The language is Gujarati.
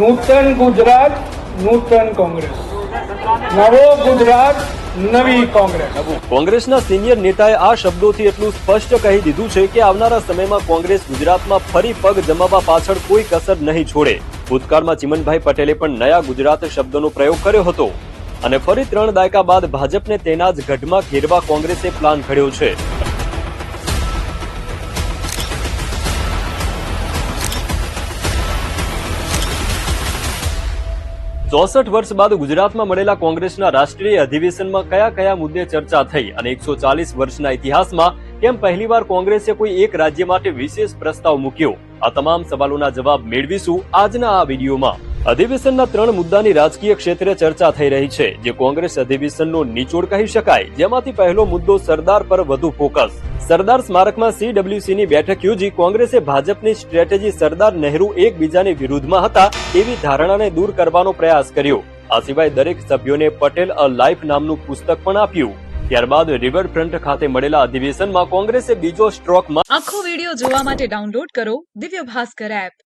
નૂતન ગુજરાત, નૂતન કોંગ્રેસ. નવો ગુજરાત, નવી કોંગ્રેસ. કોંગ્રેસના સિનિયર નેતાએ આ શબ્દોથી એટલું સ્પષ્ટ કહી દીધું છે કે આવનારા સમયમાં કોંગ્રેસ ગુજરાતમાં ફરી પગ જમાવવા પાછળ કોઈ કસર નહીં છોડે. ભૂતકાળમાં ચિમનભાઈ પટેલે પણ નયા ગુજરાત શબ્દનો પ્રયોગ કર્યો હતો. અને ફરી ત્રણ દાયકા બાદ ભાજપને તેના જ ગઢમાં ઘેરવા કોંગ્રેસે પ્લાન ઘડ્યો છે. ચોસઠ વર્ષ બાદ ગુજરાતમાં મળેલા કોંગ્રેસના રાષ્ટ્રીય અધિવેશનમાં કયા કયા મુદ્દે ચર્ચા થઈ અને એકસો ચાલીસ વર્ષના ઇતિહાસમાં કેમ પહેલીવાર કોંગ્રેસે કોઈ એક રાજ્ય માટે વિશેષ પ્રસ્તાવ મૂક્યો? આ તમામ સવાલોના જવાબ મેળવીશું આજના આ વિડીયોમાં. અધિવેશનના ત્રણ મુદ્દાની રાજકીય ક્ષેત્રે ચર્ચા થઈ રહી છે, જે કોંગ્રેસ અધિવેશનનો નિચોડ કહી શકાય. જેમાંથી પહેલો મુદ્દો સરદાર પર વધુ ફોકસ. સરદાર સ્મારકમાં સીડબ્લ્યુસીની બેઠક યોજી કોંગ્રેસે ભાજપની સ્ટ્રેટેજી સરદાર નહેરુ એકબીજાની વિરુદ્ધમાં હતા એવી ધારણાને દૂર કરવાનો પ્રયાસ કર્યો. આ સિવાય દરેક સભ્યોને પટેલ અ લાઈફ નામનું પુસ્તક પણ આપ્યું. ત્યારબાદ રિવરફ્રન્ટ ખાતે મળેલા અધિવેશનમાં કોંગ્રેસે બીજો સ્ટ્રોક આખો વીડિયો જોવા માટે ડાઉનલોડ કરો દિવ્ય ભાસ્કર એપ.